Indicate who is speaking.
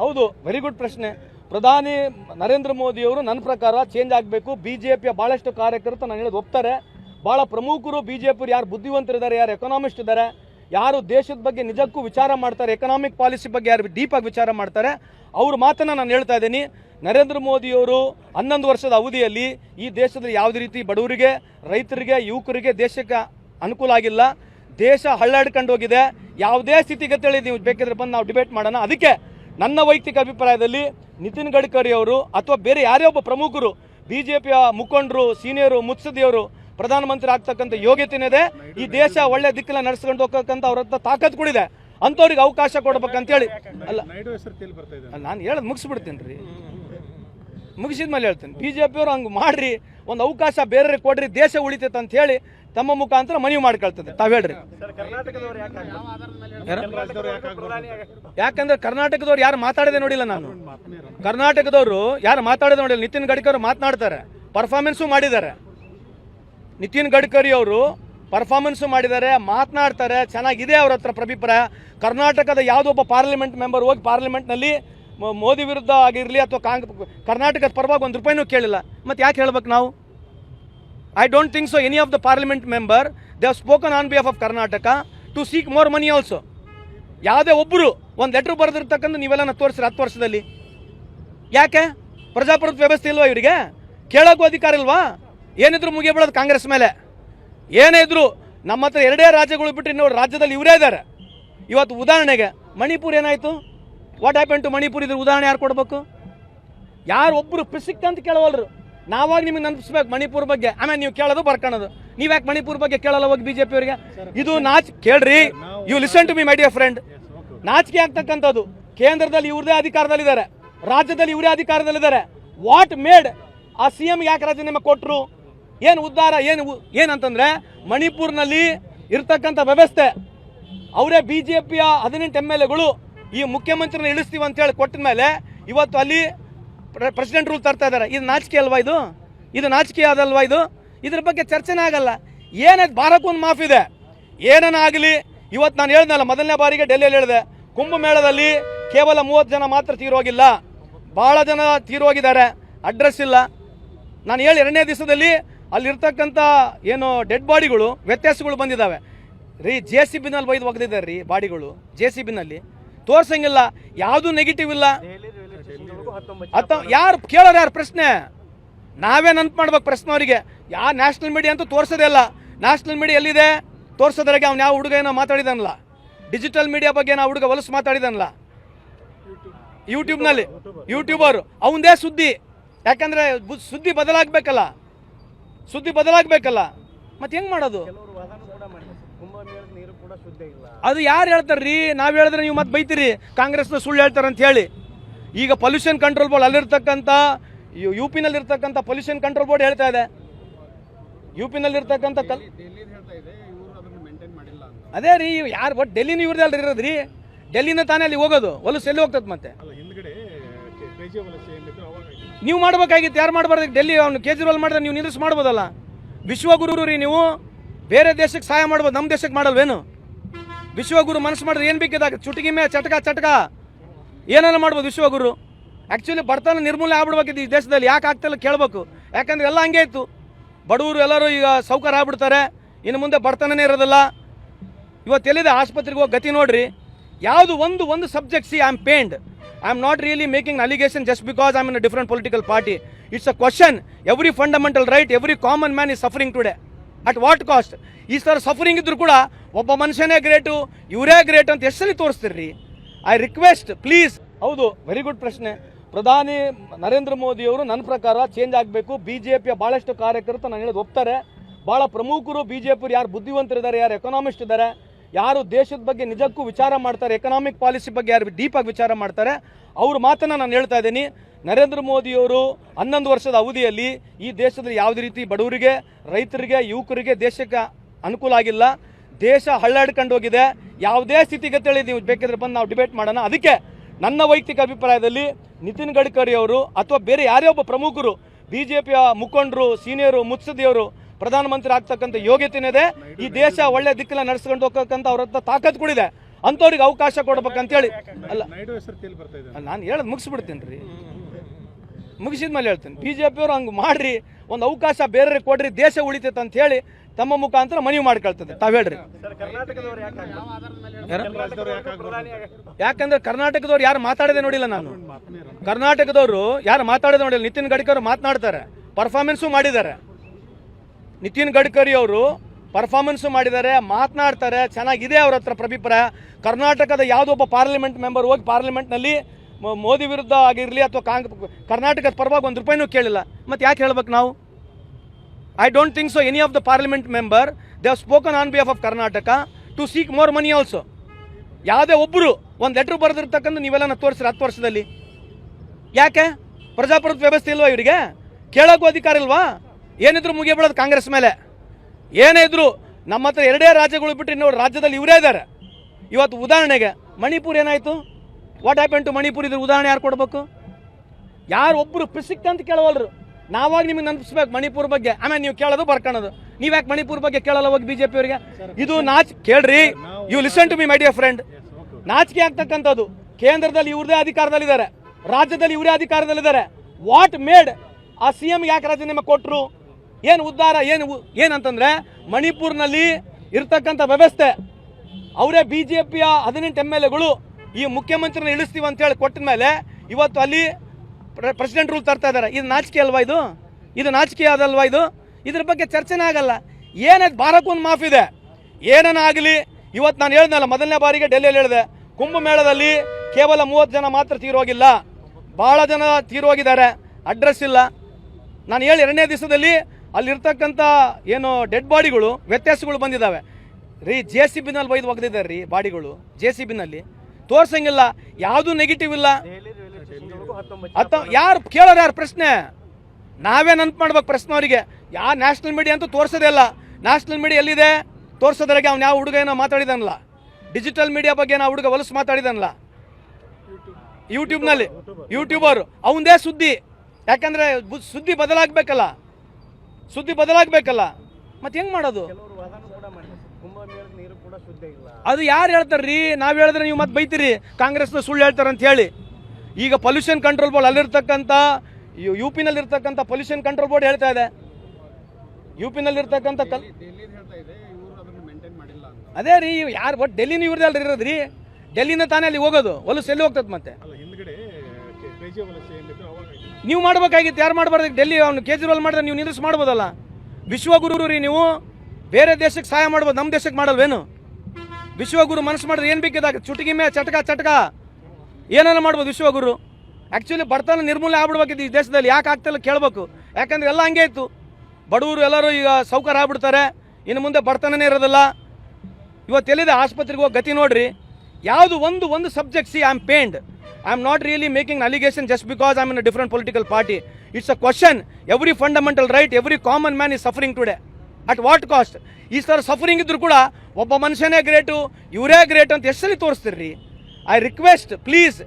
Speaker 1: ಹೌದು very good ಪ್ರಶ್ನೆ. ಪ್ರಧಾನಿ ನರೇಂದ್ರ ಮೋದಿಯವರು ನನ್ನ ಪ್ರಕಾರ ಚೇಂಜ್ ಆಗಬೇಕು. ಬಿ ಜೆ ಪಿಯ ಭಾಳಷ್ಟು ಕಾರ್ಯಕರ್ತರು ನಾನು ಹೇಳೋದು ಒಪ್ತಾರೆ. ಭಾಳ ಪ್ರಮುಖರು ಬಿ ಜೆ ಪಿರು ಯಾರು ಬುದ್ಧಿವಂತರಿದ್ದಾರೆ, ಯಾರು ಎಕನಾಮಿಸ್ಟ್ ಇದ್ದಾರೆ, ಯಾರು ದೇಶದ ಬಗ್ಗೆ ನಿಜಕ್ಕೂ ವಿಚಾರ ಮಾಡ್ತಾರೆ ಎಕನಾಮಿಕ್ ಪಾಲಿಸಿ ಬಗ್ಗೆ ಯಾರು ಡೀಪಾಗಿ ವಿಚಾರ ಮಾಡ್ತಾರೆ, ಅವ್ರ ಮಾತನ್ನು ನಾನು ಹೇಳ್ತಾ ಇದ್ದೀನಿ. ನರೇಂದ್ರ ಮೋದಿಯವರು ಹನ್ನೊಂದು ವರ್ಷದ ಅವಧಿಯಲ್ಲಿ ಈ ದೇಶದಲ್ಲಿ ಯಾವುದೇ ರೀತಿ ಬಡವರಿಗೆ, ರೈತರಿಗೆ, ಯುವಕರಿಗೆ ದೇಶಕ್ಕೆ ಅನುಕೂಲ ಆಗಿಲ್ಲ. ದೇಶ ಹಳ್ಳಾಡ್ಕೊಂಡು ಹೋಗಿದೆ. ಯಾವುದೇ ಸ್ಥಿತಿಗತಿಯಲ್ಲಿ ನೀವು ಬೇಕಿದ್ರೆ ಬಂದು ನಾವು ಡಿಬೇಟ್ ಮಾಡೋಣ. ಅದಕ್ಕೆ ನನ್ನ ವೈಯಕ್ತಿಕ ಅಭಿಪ್ರಾಯದಲ್ಲಿ ನಿತಿನ್ ಗಡ್ಕರಿ ಅವರು ಅಥವಾ ಬೇರೆ ಯಾರೇ ಒಬ್ಬ ಪ್ರಮುಖರು ಬಿ ಜೆ ಪಿಯ ಮುಖಂಡರು, ಸೀನಿಯರು ಮುತ್ಸದಿಯವರು ಪ್ರಧಾನಮಂತ್ರಿ ಆಗ್ತಕ್ಕಂಥ ಯೋಗ್ಯತೆನಿದೆ. ಈ ದೇಶ ಒಳ್ಳೆ ದಿಕ್ಕನ್ನ ನಡೆಸ್ಕೊಂಡು ಹೋಗ್ತಕ್ಕಂಥ ಅವ್ರ ಹತ್ರ ತಾಕತ್ ಕೂಡಿದೆ ಅಂಥವ್ರಿಗೆ ಅವಕಾಶ ಕೊಡ್ಬೇಕಂತೇಳಿ ಅಲ್ಲ, ನಾನು ಹೇಳೋದು ಮುಗಿಸ್ಬಿಡ್ತೀನಿ ರೀ ಮುಗಿಸಿದ ಮೇಲೆ ಹೇಳ್ತೀನಿ. ಬಿ ಜೆ ಪಿಯವರು ಹಂಗೆ ಮಾಡ್ರಿ, ಒಂದು ಅವಕಾಶ ಬೇರೆ ಕೊಡ್ರಿ, ದೇಶ ಉಳಿತೈತೆ ಅಂತ ಹೇಳಿ ತಮ್ಮ ಮುಖಾಂತರ ಮನವಿ ಮಾಡ್ಕೊಳ್ತದೆ. ತಾವ್ ಹೇಳ್ರಿ? ಯಾಕಂದ್ರೆ ಕರ್ನಾಟಕದವ್ರು ಯಾರು ಮಾತಾಡದೆ ನೋಡಿಲ್ಲ ನಾನು. ಕರ್ನಾಟಕದವರು ಯಾರು ಮಾತಾಡದೆ ನೋಡಿಲ್ಲ. ನಿತಿನ್ ಗಡ್ಕರಿ ಮಾತನಾಡ್ತಾರೆ. ಪರ್ಫಾರ್ಮೆನ್ಸು ಮಾಡಿದ್ದಾರೆ. ನಿತಿನ್ ಗಡ್ಕರಿ ಅವರು ಪರ್ಫಾರ್ಮೆನ್ಸು ಮಾಡಿದ್ದಾರೆ ಮಾತನಾಡ್ತಾರೆ. ಚೆನ್ನಾಗಿದೆ ಅವ್ರ ಹತ್ರ ಪ್ರಭಿಪ್ರಾಯ ಕರ್ನಾಟಕದ ಯಾವುದೊಬ್ಬ ಪಾರ್ಲಿಮೆಂಟ್ ಮೆಂಬರ್ ಹೋಗಿ ಪಾರ್ಲಿಮೆಂಟ್ನಲ್ಲಿ ಮೋದಿ ವಿರುದ್ಧ ಆಗಿರಲಿ ಅಥವಾ ಕಾಂಗ್ ಕರ್ನಾಟಕದ ಪರವಾಗಿ ಒಂದು ರೂಪಾಯಿನೂ ಕೇಳಿಲ್ಲ. ಮತ್ತೆ ಯಾಕೆ ಹೇಳ್ಬೇಕು ನಾವು? I don't think so any of the parliament member they have spoken on behalf of Karnataka to seek more money also ಯಾವುದೇ ಒಬ್ಬರು ಒಂದು ಲೆಟ್ರ್ ಬರೆದಿರ್ತಕ್ಕಂಥ ನೀವೆಲ್ಲ ತೋರಿಸ್ರಿ ಹತ್ತು ವರ್ಷದಲ್ಲಿ. ಯಾಕೆ? ಪ್ರಜಾಪ್ರಭುತ್ವ ವ್ಯವಸ್ಥೆ ಇಲ್ವಾ ಇವರಿಗೆ? ಕೇಳೋಕ್ಕೂ ಅಧಿಕಾರ ಇಲ್ವಾ? ಏನಿದ್ರು ಮುಗಿಯಬಿಡೋದು ಕಾಂಗ್ರೆಸ್ ಮೇಲೆ. ಏನೇ ಇದ್ರು ನಮ್ಮ ಹತ್ರ ಎರಡೇ ರಾಜ್ಯಗಳು ಬಿಟ್ಟು ಇನ್ನೂ ರಾಜ್ಯದಲ್ಲಿ ಇವರೇ ಇದ್ದಾರೆ ಇವತ್ತು ಉದಾಹರಣೆಗೆ ಮಣಿಪುರ್ ಏನಾಯಿತು? What happen to Manipur? ಇದ್ರ ಉದಾಹರಣೆ ಯಾರು ಕೊಡಬೇಕು? ಯಾರು ಒಬ್ಬರು ಅಂತ ಕೇಳವಲ್ರು? ನಾವಾಗ ನಿಮಗೆ ನೆನಪಿಸ್ಬೇಕು ಮಣಿಪುರ ಬಗ್ಗೆ. ಆಮೇಲೆ ನೀವು ಕೇಳೋದು ಬರ್ಕೊಳೋದು ನೀವ್ಯಾಕೆ ಮಣಿಪುರ ಬಗ್ಗೆ ಕೇಳಲ್ಲ ಹೋಗಿ ಬಿಜೆಪಿ ಅವರಿಗೆ? ಇದು ನಾಚ್, ಕೇಳ್ರಿ you listen to me my dear friend ನಾಚಿಕೆ ಆಗ್ತಕ್ಕಂಥದ್ದು. ಕೇಂದ್ರದಲ್ಲಿ ಇವ್ರದೇ ಅಧಿಕಾರದಲ್ಲಿದ್ದಾರೆ. ರಾಜ್ಯದಲ್ಲಿ ಇವರೇ ಅಧಿಕಾರದಲ್ಲಿದ್ದಾರೆ. What made a C M ಯಾಕೆ ರಾಜೀನಾಮೆ ಕೊಟ್ಟರು ಏನು ಉದ್ಧಾರ, ಏನು ಏನಂತಂದ್ರೆ ಮಣಿಪುರ್ನಲ್ಲಿ ಇರ್ತಕ್ಕಂಥ ವ್ಯವಸ್ಥೆ. ಅವರೇ ಬಿ ಜೆ ಪಿಯ ಹದಿನೆಂಟು ಎಂ ಎಲ್ ಎಗಳು ಈ ಮುಖ್ಯಮಂತ್ರಿನ ಇಳಿಸ್ತೀವಿ ಅಂತ ಹೇಳಿ ಕೊಟ್ಟ ಮೇಲೆ ಇವತ್ತು ಅಲ್ಲಿ ಪ್ರೆಸಿಡೆಂಟ್ ರೂಲ್ ತರ್ತಾ ಇದ್ದಾರೆ. ಇದು ನಾಚಿಕೆ ಅಲ್ವಾ ಇದು? ಇದು ನಾಚಿಕೆ ಅದಲ್ವಾ ಇದು? ಇದ್ರ ಬಗ್ಗೆ ಚರ್ಚೆನೇ ಆಗಲ್ಲ. ಏನಾಯ್ತು ಭಾರಕ್ಕೊಂದು ಮಾಫ್ ಇದೆ. ಏನನ ಆಗಲಿ, ಇವತ್ತು ನಾನು ಹೇಳ್ದಲ್ಲ ಮೊದಲನೇ ಬಾರಿಗೆ ಡೆಲ್ಲಿಯಲ್ಲಿ ಹೇಳಿದೆ. ಕುಂಭಮೇಳದಲ್ಲಿ ಕೇವಲ ಮೂವತ್ತು ಜನ ಮಾತ್ರ ತೀರೋಗಿಲ್ಲ. ಭಾಳ ಜನ ತೀರೋಗಿದ್ದಾರೆ. ಅಡ್ರೆಸ್ ಇಲ್ಲ. ನಾನು ಹೇಳಿ, ಎರಡನೇ ದಿವಸದಲ್ಲಿ ಅಲ್ಲಿರ್ತಕ್ಕಂಥ ಏನು ಡೆಡ್ ಬಾಡಿಗಳು ವ್ಯತ್ಯಾಸಗಳು ಬಂದಿದ್ದಾವೆ. ರೀ ಜೆ ಸಿ ಬಿನಲ್ಲಿ ಬೈದು ಒಗೆದಿದ್ದಾರೆ ರೀ ಬಾಡಿಗಳು. J C ಬಿನಲ್ಲಿ ತೋರ್ಸಂಗಿಲ್ಲ. ಯಾವುದು ನೆಗೆಟಿವ್ ಇಲ್ಲ. ಅತ್ತ ಯಾರು ಕೇಳೋರು ಯಾರು ಪ್ರಶ್ನೆ? ನಾವೇ ನೆನ್ಪು ಮಾಡ್ಬೇಕು ಪ್ರಶ್ನೆ ಅವರಿಗೆ. ಯಾ ನ್ಯಾಷನಲ್ ಮೀಡಿಯಾ ಅಂತೂ ತೋರಿಸೋದೇ ಇಲ್ಲ. ನ್ಯಾಷನಲ್ ಮೀಡಿಯಾ ಎಲ್ಲಿದೆ? ತೋರಿಸೋದ್ರಾಗೆ ಅವ್ನು ಯಾವ ಹುಡುಗ ಏನೋ ಮಾತಾಡಿದನಲ್ಲ. ಡಿಜಿಟಲ್ ಮೀಡಿಯಾ ಬಗ್ಗೆ ನಾವು ಹುಡುಗ ಹೊಲಸು ಮಾತಾಡಿದನಲ್ಲ. ಯೂಟ್ಯೂಬ್ನಲ್ಲಿ ಯೂಟ್ಯೂಬರು ಅವಂದೇ ಸುದ್ದಿ. ಯಾಕಂದರೆ ಸುದ್ದಿ ಬದಲಾಗಬೇಕಲ್ಲ. ಸುದ್ದಿ ಬದಲಾಗಬೇಕಲ್ಲ. ಮತ್ತೆ ಹೆಂಗೆ ಮಾಡೋದು? ಅದು ಯಾರು ಹೇಳ್ತಾರ್ರಿ? ನಾವು ಹೇಳಿದ್ರೆ ನೀವು ಮತ್ತೆ ಬೈತೀರಿ. ಕಾಂಗ್ರೆಸ್ನ ಸುಳ್ಳು ಹೇಳ್ತಾರೆ ಅಂತ ಹೇಳಿ. ಈಗ ಪೊಲ್ಯೂಷನ್ ಕಂಟ್ರೋಲ್ ಬೋರ್ಡ್ ಅಲ್ಲಿರ್ತಕ್ಕಂಥ, ಯು ಪಿನಲ್ಲಿ ಇರ್ತಕ್ಕಂಥ ಪೊಲ್ಯೂಷನ್ ಕಂಟ್ರೋಲ್ ಬೋರ್ಡ್ ಹೇಳ್ತಾ ಇದೆ. ಯು ಪಿನಲ್ಲಿ ಇರ್ತಕ್ಕಂಥ ಕಲ್ ಅದೇ ರೀ ಯಾರು ಒಟ್ಟು ಡೆಲ್ಲಿನ ಇವ್ರದ್ದು ಅಲ್ರಿ ಇರೋದು ರೀ. ಡೆಲ್ಲಿನ ತಾನೇ ಅಲ್ಲಿ ಹೋಗೋದು, ಹೊಲಸು ಎಲ್ಲಿ ಹೋಗ್ತದೆ ಮತ್ತೆ? ನೀವು ಮಾಡ್ಬೇಕಾಗಿತ್ತು, ಯಾರು ಮಾಡಬಾರ್ದು? ಡೆಲ್ಲಿ ಅವ್ನು ಕೇಜ್ರಿವಾಲ್ ಮಾಡಿದ್ರೆ ನೀವು ನಿಲ್ಲಿಸಿ ಮಾಡ್ಬೋದಲ್ಲ ವಿಶ್ವಗುರು ರೀ ನೀವು. ಬೇರೆ ದೇಶಕ್ಕೆ ಸಹಾಯ ಮಾಡ್ಬೋದು ನಮ್ಮ ದೇಶಕ್ಕೆ ಮಾಡಲ್ವೇನು? ವಿಶ್ವಗುರು ಮನಸ್ಸು ಮಾಡಿದ್ರೆ ಏನು ಬೇಕಿದಾಗ ಚುಟುಕಿ ಮೇ ಚಟಕ ಚಟಕ. ಏನಾರ ಮಾಡ್ಬೋದು ವಿಶ್ವಗುರು? ಆ್ಯಕ್ಚುಲಿ ಬಡತನ ನಿರ್ಮೂಲನೆ ಆಗ್ಬಿಡ್ಬೇಕಿತ್ತು ಈ ದೇಶದಲ್ಲಿ. ಯಾಕೆ ಆಗ್ತಿಲ್ಲ ಕೇಳಬೇಕು. ಯಾಕಂದ್ರೆ ಎಲ್ಲ ಹಂಗೆ ಇತ್ತು. ಬಡವರು ಎಲ್ಲರೂ ಈಗ ಸೌಕರ್ಯ ಆಗ್ಬಿಡ್ತಾರೆ. ಇನ್ನು ಮುಂದೆ ಬಡತನನೇ ಇರೋದಿಲ್ಲ. ಇವತ್ತು ಎಲ್ಲಿದೆ? ಆಸ್ಪತ್ರೆಗೆ ಹೋಗಿ ಗತಿ ನೋಡ್ರಿ. ಯಾವುದು ಒಂದು ಒಂದು subject see I am pained I am not really making allegation just because I am in different political party it's a question every fundamental right every common man is suffering today at what cost ಈ ಥರ suffering ಇದ್ರೂ ಕೂಡ ಒಬ್ಬ ಮನುಷ್ಯನೇ great ಇವರೇ great ಅಂತ ಎಷ್ಟು ಸಲ ತೋರಿಸ್ತೀರಿ ಐ ರಿಕ್ವೆಸ್ಟ್ ಪ್ಲೀಸ್ ಹೌದು ವೆರಿ ಗುಡ್ ಪ್ರಶ್ನೆ. ಪ್ರಧಾನಿ ನರೇಂದ್ರ ಮೋದಿಯವರು ನನ್ನ ಪ್ರಕಾರ ಚೇಂಜ್ ಆಗಬೇಕು. ಬಿ ಜೆ ಪಿಯ ಭಾಳಷ್ಟು ಕಾರ್ಯಕರ್ತರು ನಾನು ಹೇಳಿದ್ ಒಪ್ತಾರೆ. ಭಾಳ ಪ್ರಮುಖರು ಬಿ ಜೆ ಪಿ ಯಾರು ಬುದ್ಧಿವಂತರಿದ್ದಾರೆ, ಯಾರು ಎಕನಾಮಿಸ್ಟ್ ಇದ್ದಾರೆ, ಯಾರು ದೇಶದ ಬಗ್ಗೆ ನಿಜಕ್ಕೂ ವಿಚಾರ ಮಾಡ್ತಾರೆ ಎಕನಾಮಿಕ್ ಪಾಲಿಸಿ ಬಗ್ಗೆ ಯಾರು ಡೀಪಾಗಿ ವಿಚಾರ ಮಾಡ್ತಾರೆ, ಅವ್ರ ಮಾತನ್ನು ನಾನು ಹೇಳ್ತಾ ಇದ್ದೀನಿ. ನರೇಂದ್ರ ಮೋದಿಯವರು ಹನ್ನೊಂದು ವರ್ಷದ ಅವಧಿಯಲ್ಲಿ ಈ ದೇಶದಲ್ಲಿ ಯಾವುದೇ ರೀತಿ ಬಡವರಿಗೆ, ರೈತರಿಗೆ, ಯುವಕರಿಗೆ ದೇಶಕ್ಕೆ ಅನುಕೂಲ ಆಗಿಲ್ಲ. ದೇಶ ಹಳ್ಳಾಡ್ಕೊಂಡು ಹೋಗಿದೆ. ಯಾವುದೇ ಸ್ಥಿತಿಗತಿಯಲ್ಲಿ ನೀವು ಬೇಕಿದ್ರೆ ಬಂದು ನಾವು ಡಿಬೇಟ್ ಮಾಡೋಣ. ಅದಕ್ಕೆ ನನ್ನ ವೈಯಕ್ತಿಕ ಅಭಿಪ್ರಾಯದಲ್ಲಿ ನಿತಿನ್ ಗಡ್ಕರಿ ಅವರು ಅಥವಾ ಬೇರೆ ಯಾರೇ ಒಬ್ಬ ಪ್ರಮುಖರು ಬಿ ಜೆ ಪಿಯ ಮುಖಂಡರು, ಸೀನಿಯರು ಮುತ್ಸದಿಯವರು ಪ್ರಧಾನಮಂತ್ರಿ ಆಗ್ತಕ್ಕಂಥ ಯೋಗ್ಯತೆನಿದೆ ಈ ದೇಶ ಒಳ್ಳೆ ದಿಕ್ಕಲ್ಲ ನಡೆಸ್ಕೊಂಡು ಹೋಗ್ತಕ್ಕಂಥ ಅವ್ರ ಹತ್ರ ತಾಕತ್ ಕೂಡಿದೆ ಅಂಥವ್ರಿಗೆ ಅವಕಾಶ ಕೊಡ್ಬೇಕಂತೇಳಿ ಅಲ್ಲ, ನಾನು ಹೇಳೋದು ಮುಗಿಸ್ಬಿಡ್ತೀನಿ ರೀ ಮುಗಿಸಿದ ಮೇಲೆ ಹೇಳ್ತೀನಿ. ಬಿ ಜೆ ಪಿಯವರು ಹಂಗೆ ಮಾಡ್ರಿ. ಒಂದು ಅವಕಾಶ ಬೇರೆ ಕೊಡ್ರಿ ದೇಶ ಉಳಿತೈತೆ ಅಂತ ಹೇಳಿ ತಮ್ಮ ಮುಖಾಂತರ ಮನವಿ ಮಾಡ್ಕೊಳ್ತದೆ. ತಾವ್ ಹೇಳ್ರಿ? ಯಾಕಂದ್ರೆ ಕರ್ನಾಟಕದವ್ರು ಯಾರು ಮಾತಾಡದೆ ನೋಡಿಲ್ಲ ನಾನು. ಕರ್ನಾಟಕದವರು ಯಾರು ಮಾತಾಡದೆ ನೋಡಿಲ್ಲ. ನಿತಿನ್ ಗಡ್ಕರಿ ಮಾತನಾಡ್ತಾರೆ. ಪರ್ಫಾರ್ಮೆನ್ಸು ಮಾಡಿದ್ದಾರೆ. ನಿತಿನ್ ಗಡ್ಕರಿ ಅವರು ಪರ್ಫಾರ್ಮೆನ್ಸು ಮಾಡಿದ್ದಾರೆ ಮಾತನಾಡ್ತಾರೆ. ಚೆನ್ನಾಗಿದೆ ಅವ್ರ ಹತ್ರ ಅಭಿಪ್ರಾಯ ಕರ್ನಾಟಕದ ಯಾವುದೊಬ್ಬ ಪಾರ್ಲಿಮೆಂಟ್ ಮೆಂಬರ್ ಹೋಗಿ ಪಾರ್ಲಿಮೆಂಟ್ನಲ್ಲಿ ಮೋದಿ ವಿರುದ್ಧ ಆಗಿರಲಿ ಅಥವಾ ಕಾಂಗ್ ಕರ್ನಾಟಕದ ಪರವಾಗಿ ಒಂದು ರೂಪಾಯಿನೂ ಕೇಳಿಲ್ಲ. ಮತ್ತು ಯಾಕೆ ಹೇಳ್ಬೇಕು ನಾವು? I don't think so any of the parliament member they have spoken on behalf of Karnataka to seek more money also ಯಾವುದೇ ಒಬ್ಬರು ಒಂದು ಲೆಟ್ರ್ ಬರೆದಿರ್ತಕ್ಕಂಥ ನೀವೆಲ್ಲ ತೋರಿಸ್ರಿ ಹತ್ತು ವರ್ಷದಲ್ಲಿ. ಯಾಕೆ? ಪ್ರಜಾಪ್ರಭುತ್ವ ವ್ಯವಸ್ಥೆ ಇಲ್ವಾ ಇವರಿಗೆ? ಕೇಳೋಕ್ಕೂ ಅಧಿಕಾರ ಇಲ್ವಾ? ಏನಿದ್ರು ಮುಗಿಯಬೀಳೋದು ಕಾಂಗ್ರೆಸ್ ಮೇಲೆ. ಏನೇ ಇದ್ರು ನಮ್ಮ ಹತ್ರ ಎರಡೇ ರಾಜ್ಯಗಳು ಬಿಟ್ಟು ಇನ್ನೂ ರಾಜ್ಯದಲ್ಲಿ ಇವರೇ ಇದ್ದಾರೆ ಇವತ್ತು ಉದಾಹರಣೆಗೆ ಮಣಿಪುರ್ ಏನಾಯಿತು? ವಾಟ್ ಹ್ಯಾಪನ್ ಟು ಮಣಿಪುರ್ ಇದ್ರ ಉದಾಹರಣೆ ಯಾರು ಕೊಡಬೇಕು? ಯಾರು ಒಬ್ಬರು ಪಿಸಿಕ್ ಅಂತ ಕೇಳವಲ್ರು. ನಾವಾಗ ನಿಮಗೆ ನೆನಪಿಸ್ಬೇಕು ಮಣಿಪುರ್ ಬಗ್ಗೆ. ಆಮೇಲೆ ನೀವು ಕೇಳೋದು ಬರ್ಕೊಳ್ಳೋದು ನೀವ್ಯಾಕೆ ಮಣಿಪುರ್ ಬಗ್ಗೆ ಕೇಳಲ್ಲ ಹೋಗಿ ಬಿಜೆಪಿ ಅವರಿಗೆ? ಇದು ನಾಚ್ ಕೇಳ್ರಿ you listen to me my dear friend ನಾಚಿಕೆ ಆಗ್ತಕ್ಕಂಥದ್ದು. ಕೇಂದ್ರದಲ್ಲಿ ಇವ್ರದೇ ಅಧಿಕಾರದಲ್ಲಿದ್ದಾರೆ. ರಾಜ್ಯದಲ್ಲಿ ಇವರೇ ಅಧಿಕಾರದಲ್ಲಿದ್ದಾರೆ. What made a C M ಯಾಕೆ ರಾಜೀನಾಮೆ ಕೊಟ್ಟರು ಏನು ಉದ್ಧಾರ, ಏನು ಏನಂತಂದ್ರೆ ಮಣಿಪುರ್ನಲ್ಲಿ ಇರ್ತಕ್ಕಂಥ ವ್ಯವಸ್ಥೆ. ಅವರೇ ಬಿ ಜೆ ಪಿಯ ಹದಿನೆಂಟು ಎಂ ಎಲ್ ಎಗಳು ಈ ಮುಖ್ಯಮಂತ್ರಿನ ಇಳಿಸ್ತೀವಿ ಅಂತೇಳಿ ಕೊಟ್ಟ ಮೇಲೆ ಇವತ್ತು ಅಲ್ಲಿ ಪ್ರೆಸಿಡೆಂಟ್ ರೂಲ್ ತರ್ತಾ ಇದ್ದಾರೆ. ಇದು ನಾಚಿಕೆ ಅಲ್ವಾ ಇದು? ಇದು ನಾಚಿಕೆ ಅದಲ್ವಾ ಇದು? ಇದ್ರ ಬಗ್ಗೆ ಚರ್ಚೆನೇ ಆಗಲ್ಲ. ಏನಾಯ್ತು ಭಾರಕ್ಕೊಂದು ಮಾಫ್ ಇದೆ. ಏನನ ಆಗಲಿ, ಇವತ್ತು ನಾನು ಹೇಳ್ದಲ್ಲ ಮೊದಲನೇ ಬಾರಿಗೆ ಡೆಲ್ಲಿಯಲ್ಲಿ ಹೇಳಿದೆ. ಕುಂಭಮೇಳದಲ್ಲಿ ಕೇವಲ ಮೂವತ್ತು ಜನ ಮಾತ್ರ ತೀರೋಗಿಲ್ಲ. ಭಾಳ ಜನ ತೀರೋಗಿದ್ದಾರೆ. ಅಡ್ರೆಸ್ ಇಲ್ಲ. ನಾನು ಹೇಳಿ, ಎರಡನೇ ದಿವಸದಲ್ಲಿ ಅಲ್ಲಿರ್ತಕ್ಕಂಥ ಏನು ಡೆಡ್ ಬಾಡಿಗಳು ವ್ಯತ್ಯಾಸಗಳು ಬಂದಿದ್ದಾವೆ. ರೀ ಜೆ ಸಿ ಬಿನಲ್ಲಿ ಒಯ್ದು ಒಗೆದಿದ್ದಾರೆ ರೀ, ಬಾಡಿಗಳು ಜೆ ಸಿ ಬಿನಲ್ಲಿ ತೋರ್ಸಂಗಿಲ್ಲ ಯಾವುದು ನೆಗೆಟಿವ್ ಇಲ್ಲ. ಯಾರು ಕೇಳೋರು ಯಾರು ಪ್ರಶ್ನೆ? ನಾವೇ ನೆನ್ಪು ಮಾಡ್ಬೇಕು ಪ್ರಶ್ನೆ ಅವರಿಗೆ ಯಾ ನ್ಯಾಷನಲ್ ಮೀಡಿಯಾ ಅಂತೂ ತೋರಿಸೋದೇ ಇಲ್ಲ. ನ್ಯಾಷನಲ್ ಮೀಡಿಯಾ ಎಲ್ಲಿದೆ? ತೋರಿಸೋದ್ರಾಗೆ ಅವ್ನು ಯಾವ ಹುಡುಗ ಏನೋ ಮಾತಾಡಿದನಲ್ಲ. ಡಿಜಿಟಲ್ ಮೀಡಿಯಾ ಬಗ್ಗೆ ನಾವು ಹುಡುಗ ಹೊಲಸು ಮಾತಾಡಿದನಲ್ಲ. ಯೂಟ್ಯೂಬ್ನಲ್ಲಿ ಯೂಟ್ಯೂಬರ್ ಅವಂದೇ ಸುದ್ದಿ. ಯಾಕಂದ್ರೆ ಸುದ್ದಿ ಬದಲಾಗಬೇಕಲ್ಲ. ಸುದ್ದಿ ಬದಲಾಗಬೇಕಲ್ಲ. ಮತ್ತೆ ಹೆಂಗ್ ಮಾಡೋದು
Speaker 2: ಕೆಲವರು ವಾದನೂ ಕೂಡ ಮಾಡಿದ್ದಾರೆ ಕುಂಭಮೇಳದ ನೀರು ಕೂಡ ಶುದ್ಧ ಇಲ್ಲ
Speaker 1: ಅದು ಯಾರು ಹೇಳ್ತಾರ್ರಿ? ನಾವು ಹೇಳಿದ್ರೆ ನೀವು ಮತ್ತೆ ಬೈತೀರಿ. ಕಾಂಗ್ರೆಸ್ನ ಸುಳ್ಳು ಹೇಳ್ತಾರೆ ಅಂತ ಹೇಳಿ. ಈಗ ಪೊಲ್ಯೂಷನ್ ಕಂಟ್ರೋಲ್ ಬೋರ್ಡ್ ಅಲ್ಲಿರ್ತಕ್ಕಂಥ ಯು ಪಿನಲ್ಲಿರ್ತಕ್ಕಂಥ ಪೊಲ್ಯೂಷನ್ ಕಂಟ್ರೋಲ್ ಬೋರ್ಡ್ ಹೇಳ್ತಾ ಇದೆ. ಯು ಪಿನಲ್ಲಿರ್ತಕ್ಕಂಥ ಕಲ್ ಅದೇ ರೀ ಯಾರು ಬಟ್ ಡೆಲ್ಲಿನೂ ಇವ್ರದ್ದು ಅಲ್ರಿ ಇರೋದು ರೀ ಡೆಲ್ಲಿನ ತಾನೇ ಅಲ್ಲಿ ಹೋಗೋದು. ಹೊಲಸು ಎಲ್ಲಿ ಹೋಗ್ತದೆ ಮತ್ತೆ? ನೀವು ಮಾಡ್ಬೇಕಾಗಿತ್ತು. ಯಾರು ಮಾಡಬಾರ್ದು? ಡೆಲ್ಲಿ ಅವ್ನು ಕೇಜ್ರಿವಾಲ್ ಮಾಡಿದ್ರೆ ನೀವು ನಿಲ್ಲಿಸಿ ಮಾಡ್ಬೋದಲ್ಲ. ವಿಶ್ವಗುರು ರೀ ನೀವು. ಬೇರೆ ದೇಶಕ್ಕೆ ಸಹಾಯ ಮಾಡ್ಬೋದು. ನಮ್ಮ ದೇಶಕ್ಕೆ ಮಾಡಲ್ವೇನು? ವಿಶ್ವಗುರು ಮನಸ್ಸು ಮಾಡಿದ್ರೆ ಏನು ಬೇಕಿದಾಗ ಚುಟುಕಿ ಮೇ, ಚಟಕ ಚಟಕ. ಏನೇನು ಮಾಡ್ಬೋದು ವಿಶ್ವಗುರು? ಆ್ಯಕ್ಚುಲಿ ಬಡತನ ನಿರ್ಮೂಲನೆ ಆಗ್ಬಿಡ್ಬೇಕಿದ್ದು ಈ ದೇಶದಲ್ಲಿ. ಯಾಕೆ ಆಗ್ತಿಲ್ಲ ಕೇಳಬೇಕು. ಯಾಕಂದ್ರೆ ಎಲ್ಲ ಹಂಗೆ ಇತ್ತು. ಬಡವರು ಎಲ್ಲರೂ ಈಗ ಸೌಕರ್ಯ ಆಗ್ಬಿಡ್ತಾರೆ. ಇನ್ನು ಮುಂದೆ ಬಡತನನೇ ಇರೋದಿಲ್ಲ. ಇವತ್ತು ಎಲ್ಲಿದೆ? ಆಸ್ಪತ್ರೆಗೆ ಹೋಗಿ ಗತಿ ನೋಡ್ರಿ. ಯಾವುದು ಒಂದು ಒಂದು subject see I am pained I am not really making allegation just because I in a different political party it's a question every fundamental right every common man is suffering today at what cost ಈ ಥರ suffering ಇದ್ದರೂ ಕೂಡ ಒಬ್ಬ ಮನುಷ್ಯನೇ great ಇವರೇ great ಅಂತ ಎಷ್ಟು ಸಲ ತೋರಿಸ್ತೀರ್ರಿ? I request please